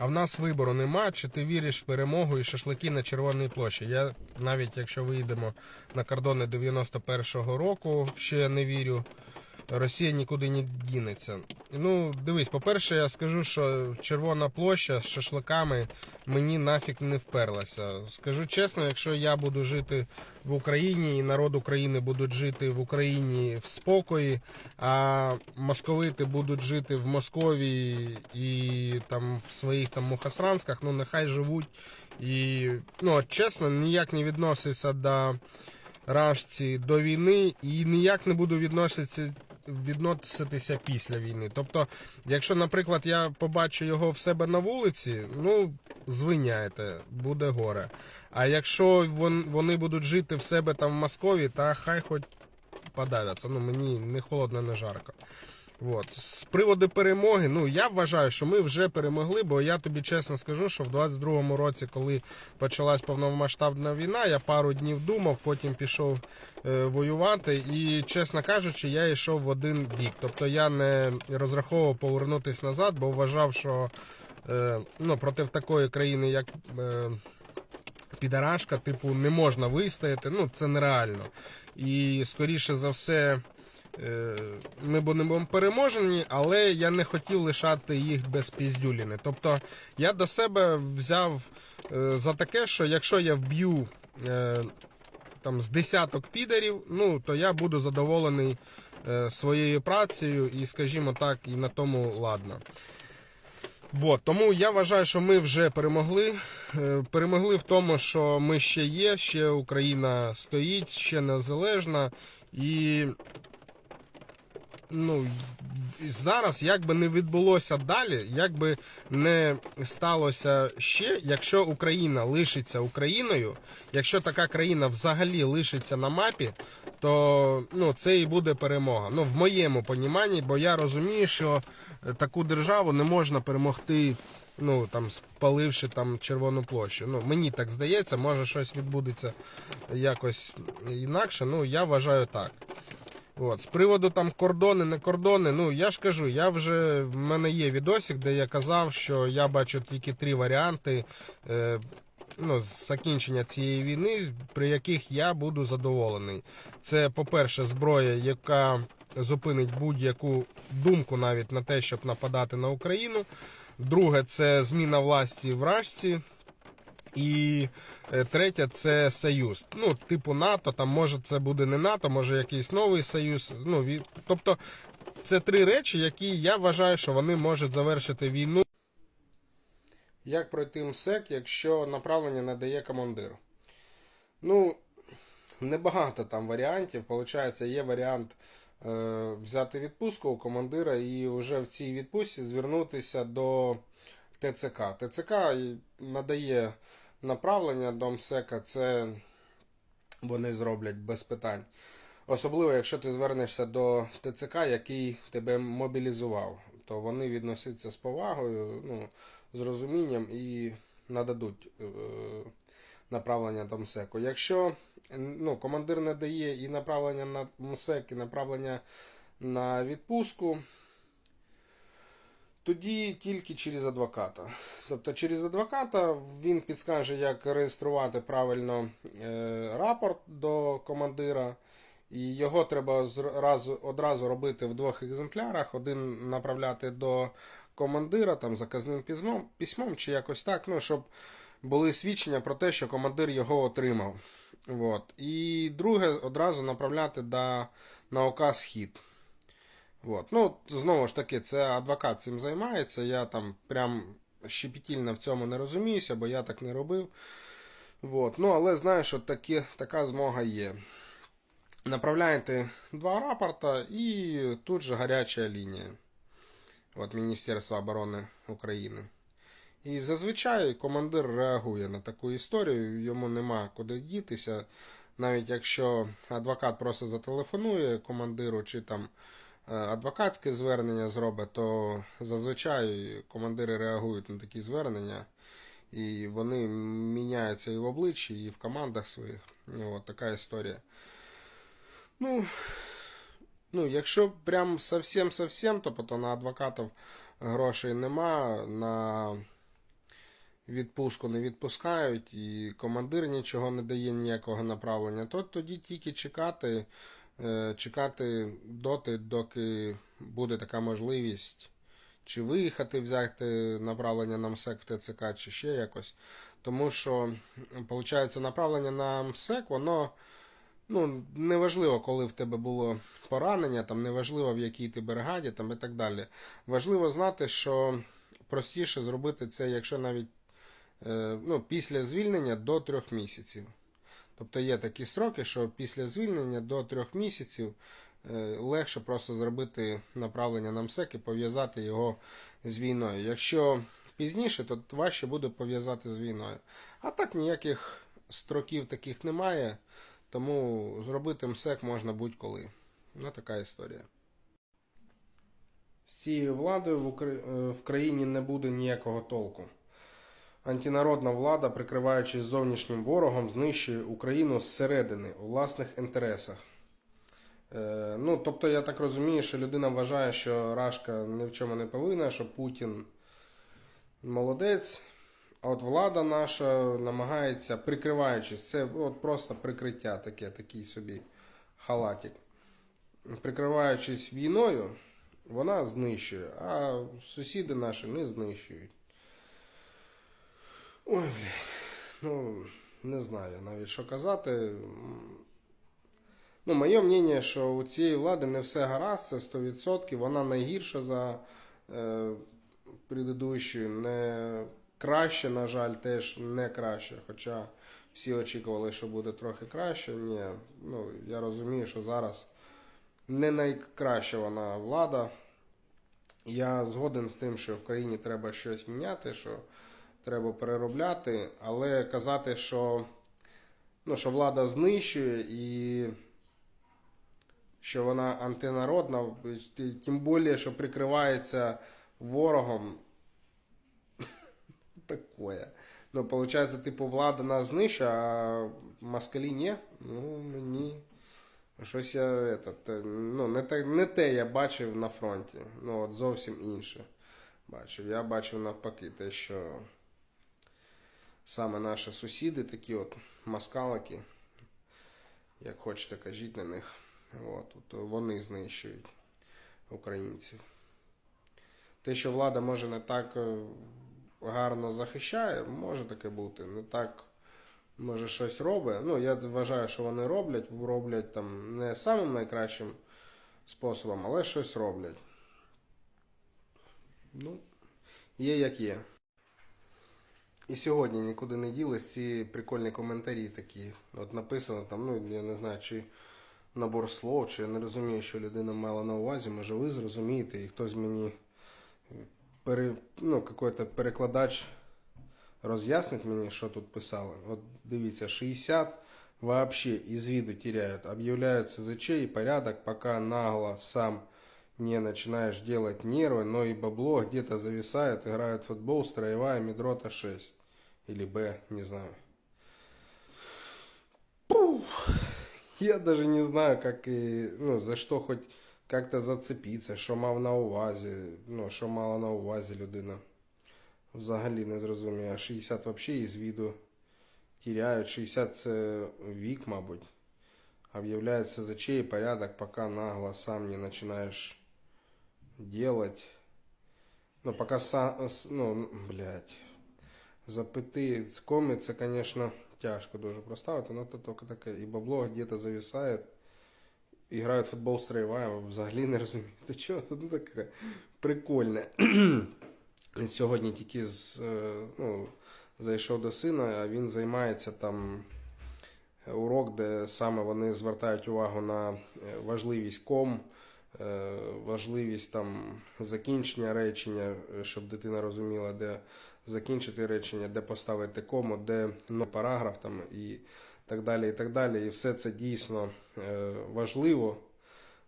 А в нас вибору нема, чи ти віриш в перемогу і шашлики на Червоній площі. Я навіть якщо вийдемо на кордони 91-го року, ще не вірю. Росія нікуди не дінеться. Ну, дивись, по-перше, я скажу, що Червона площа з шашликами мені нафіг не вперлася. Скажу чесно, якщо я буду жити в Україні і народ України будуть жити в Україні в спокої, а московити будуть жити в Московії і там в своїх там мухасранськах, ну нехай живуть. І ну, чесно, ніяк не відносився до Рашці до війни і ніяк не буду відноситися. Відноситися після війни. Тобто, якщо, наприклад, я побачу його в себе на вулиці, ну звиняйте, буде горе. А якщо вон- вони будуть жити в себе там в Москві, та хай хоч подавляться. Ну мені не холодно, не жарко. От. З приводу перемоги, ну я вважаю, що ми вже перемогли, бо я тобі чесно скажу, що в 22-му році, коли почалась повномасштабна війна, я пару днів думав, потім пішов е, воювати. І, чесно кажучи, я йшов в один бік. Тобто я не розраховував повернутися назад, бо вважав, що е, ну, проти такої країни, як. Е, підарашка, типу, не можна вистояти, ну це нереально. І скоріше за все. Е, Ми будемо переможені, але я не хотів лишати їх без піздюліни. Тобто я до себе взяв е, за таке, що якщо я вб'ю е, там з десяток підарів, ну то я буду задоволений своєю працею і, скажімо так, і на тому ладно. Вот, тому я вважаю, що ми вже перемогли. Перемогли в тому, що ми ще є, ще Україна стоїть, ще незалежна. І ну, зараз, як би не відбулося далі, як би не сталося ще, якщо Україна лишиться Україною, якщо така країна взагалі лишиться на мапі, то ну, це і буде перемога. Ну, в моєму поніманні, бо я розумію, що е, таку державу не можна перемогти. Ну там спаливши там червону площу. Ну мені так здається, може щось відбудеться якось інакше. Ну я вважаю так. От, з приводу там кордони, не кордони, ну я ж кажу, я вже в мене є відосик, де я казав, що я бачу тільки три варіанти е, ну, закінчення цієї війни, при яких я буду задоволений. Це, по-перше, зброя, яка зупинить будь-яку думку навіть на те, щоб нападати на Україну. Друге, це зміна власті в Рашці. І е, третє це союз. Ну, типу НАТО, там може це буде не НАТО, може якийсь новий союз. Ну, ві- тобто, це три речі, які я вважаю, що вони можуть завершити війну. Як пройти МСЕК, якщо направлення не дає командир? Ну, небагато там варіантів. Получається, є варіант е, взяти відпустку у командира і вже в цій відпустці звернутися до ТЦК. ТЦК надає направлення до МСЕКа, це вони зроблять без питань. Особливо, якщо ти звернешся до ТЦК, який тебе мобілізував, то вони відносяться з повагою, ну, з розумінням і нададуть е, направлення до МСЕКу. Якщо ну, командир не дає і направлення на МСЕК, і направлення на відпустку, тоді тільки через адвоката. Тобто через адвоката він підскаже, як реєструвати правильно е, рапорт до командира. І його треба одразу робити в двох екземплярах. Один направляти до командира там заказним письмом, письмом чи якось так, ну, щоб були свідчення про те, що командир його отримав. От. І друге одразу направляти до, на ОК Схід. От. Ну, знову ж таки, це адвокат цим займається. Я там прям щепетільно в цьому не розуміюся, бо я так не робив. От. Ну, але знаю, що такі, така змога є. Направляєте два рапорта і тут же гаряча лінія от Міністерства оборони України. І зазвичай командир реагує на таку історію, йому нема куди дітися. Навіть якщо адвокат просто зателефонує командиру чи там адвокатське звернення зробить, то зазвичай командири реагують на такі звернення. І вони міняються і в обличчі, і в командах своїх. От така історія. Ну, ну, якщо прям совсем-совсем, то, на адвокатів грошей нема, на відпустку не відпускають, і командир нічого не дає ніякого направлення, то тоді тільки чекати, е, чекати доти, доки буде така можливість, чи виїхати, взяти направлення на МСЕК в ТЦК, чи ще якось. Тому що, виходить, направлення на МСЕК, воно ну, неважливо, коли в тебе було поранення, там неважливо в якій ти бригаді, там і так далі. Важливо знати, що простіше зробити це, якщо навіть е, ну, після звільнення до трьох місяців. Тобто є такі строки, що після звільнення до трьох місяців е, легше просто зробити направлення на МСЕК і пов'язати його з війною. Якщо пізніше, то важче буде пов'язати з війною. А так ніяких строків таких немає, тому зробити МСЕК можна будь-коли. Ну, така історія. З цією владою в, е, в країні не буде ніякого толку. Антинародна влада, прикриваючись зовнішнім ворогом, знищує Україну зсередини у власних інтересах. Е, ну, тобто, я так розумію, що людина вважає, що Рашка ні в чому не повинна, що Путін молодець. А от влада наша намагається, прикриваючись, це от просто прикриття таке, такий собі халатик. Прикриваючись війною, вона знищує, а сусіди наші не знищують. Ой, блядь, ну, не знаю навіть що казати. Ну, моє мнення, що у цієї влади не все гаразд, це 100%. Вона найгірша за е, предыдущою, не краще, на жаль, теж не краще. Хоча всі очікували, що буде трохи краще. Ні, ну, я розумію, що зараз не найкраща вона влада. Я згоден з тим, що в країні треба щось міняти, що треба переробляти, але казати, що, ну, що влада знищує і що вона антинародна, тим більше, що прикривається ворогом. Такое. Ну, виходить, типу, влада нас знищує, а москалі ні. Ну, мені. Щось я этот, ну, не, те, не те я бачив на фронті. Ну, от зовсім інше бачив. Я бачив навпаки те, що саме наші сусіди, такі от москалики, як хочете кажіть на них, от, от вони знищують українців. Те, що влада може не так е, гарно захищає, може таке бути. Не так може щось робить. Ну, я вважаю, що вони роблять, роблять там не самим найкращим способом, але щось роблять. Ну, є як є. І сьогодні нікуди не ділись ці прикольні коментарі такі. От написано там, ну я не знаю, чи набор слов, чи я не розумію, що людина мала на увазі. Може ви зрозумієте, і хтось мені пере, ну, какой-то перекладач роз'яснить мені, що тут писали. От дивіться, 60 вообще из виду теряют. Объявляют СЗЧ и порядок, пока нагло сам не начинаешь делать нервы, но и бабло где-то зависает, играют в футбол, строевая медрота 6. Или Б, не знаю. Пух. Я даже не знаю, как и, ну, за що хоч как-то зацепитися, що мав на увазі, ну, що мала на увазі людина. Взагалі не зрозумію. А 60 взагалі із віду теряють. 60 це вік, мабуть. Об'являється за чей порядок, поки нагло сам не починаєш Делать. Ну, пока сам, ну, блядь, з коми, це, конечно, тяжко дуже проставити, но це тільки таке. І бабло где-то зависає. І грають в футбол строєвая, взагалі не розумію. Та чого, ну, таке прикольне. Сьогодні тільки з, е, ну, зайшов до сина, а він займається там урок, де саме вони звертають увагу на е, важливість ком, е, важливість там закінчення речення, е, щоб дитина розуміла, де закінчити речення, де поставити кому, де ну, параграф там і так далі. І так далі. І все це дійсно е, важливо.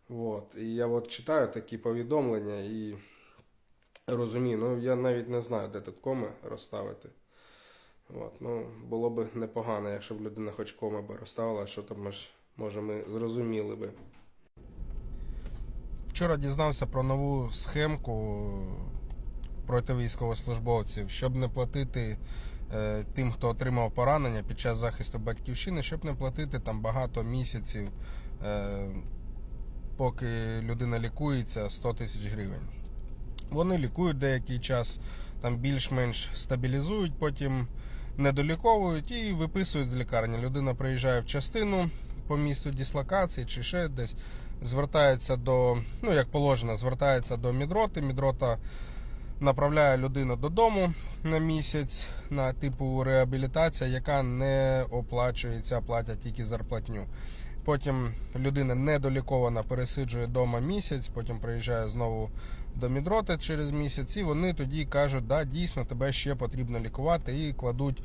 Вот. І я от читаю такі повідомлення і розумію, ну я навіть не знаю, де тут коми розставити. От. Ну, було б непогано, якщо б людина хоч коми би розставила, що там може, може ми зрозуміли би. Вчора дізнався про нову схемку проти військовослужбовців, щоб не платити е, тим, хто отримав поранення під час захисту батьківщини, щоб не платити там багато місяців, е, поки людина лікується 100 тисяч гривень. Вони лікують деякий час, там більш-менш стабілізують, потім недоліковують і виписують з лікарні. Людина приїжджає в частину по місту дислокації чи ще десь, звертається до, ну як положено, звертається до мідроти. Мідрота направляє людину додому на місяць на типу реабілітація, яка не оплачується, платять тільки зарплатню. Потім людина недолікована пересиджує вдома місяць, потім приїжджає знову до мідроти через місяць, і вони тоді кажуть, да, дійсно тебе ще потрібно лікувати, і кладуть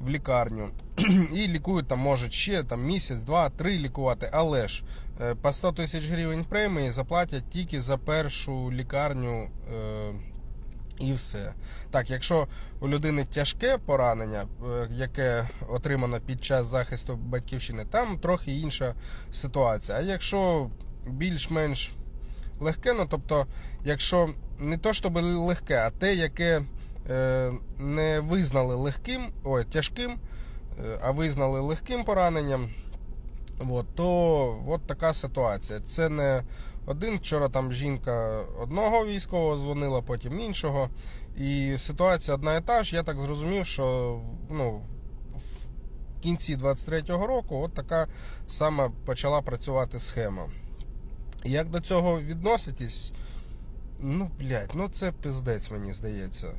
в лікарню. І лікують там, може, ще там місяць, два, три лікувати. Але ж е, по 100 тисяч гривень премії заплатять тільки за першу лікарню. е, і все. Так, якщо у людини тяжке поранення, е, яке отримано під час захисту батьківщини, там трохи інша ситуація. А якщо більш-менш легке, ну тобто, якщо не то, щоб легке, а те, яке не визнали легким, ой, тяжким, е, а визнали легким пораненням, от, то от така ситуація. Це не один. Вчора там жінка одного військового дзвонила, потім іншого. І ситуація одна і та ж. Я так зрозумів, що ну, в кінці 23-го року от така саме почала працювати схема. Як до цього відноситесь? Ну, блядь, ну це пиздець, мені здається.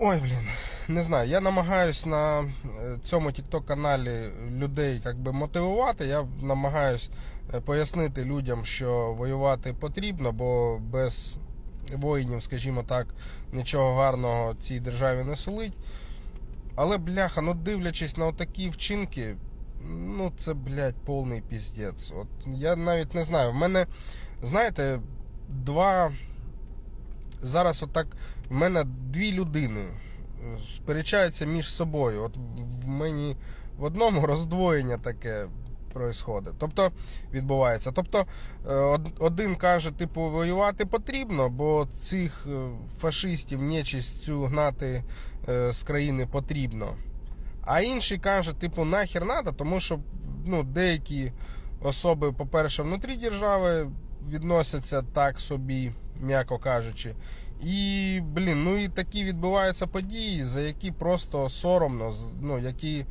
Ой, блін, не знаю. Я намагаюсь на е, цьому TikTok каналі людей як би мотивувати. Я намагаюсь е, пояснити людям, що воювати потрібно, бо без воїнів, скажімо так, нічого гарного цій державі не сулить. Але, бляха, ну дивлячись на отакі вчинки, ну це, блядь, повний піздець. От я навіть не знаю. В мене, знаєте, два. Зараз отак в мене дві людини е, сперечаються між собою. От в мені в одному роздвоєння таке происходить. Тобто відбувається. Тобто е, один каже, типу, воювати потрібно, бо цих е, фашистів нечисть цю гнати з країни потрібно. А інший каже, типу, нахер надо, тому що ну, деякі особи, по-перше, внутрі держави відносяться так собі, м'яко кажучи. І, блін, ну і такі відбуваються події, за які просто соромно, ну, які,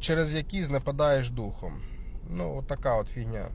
через які знепадаєш духом. Ну, от така от фігня.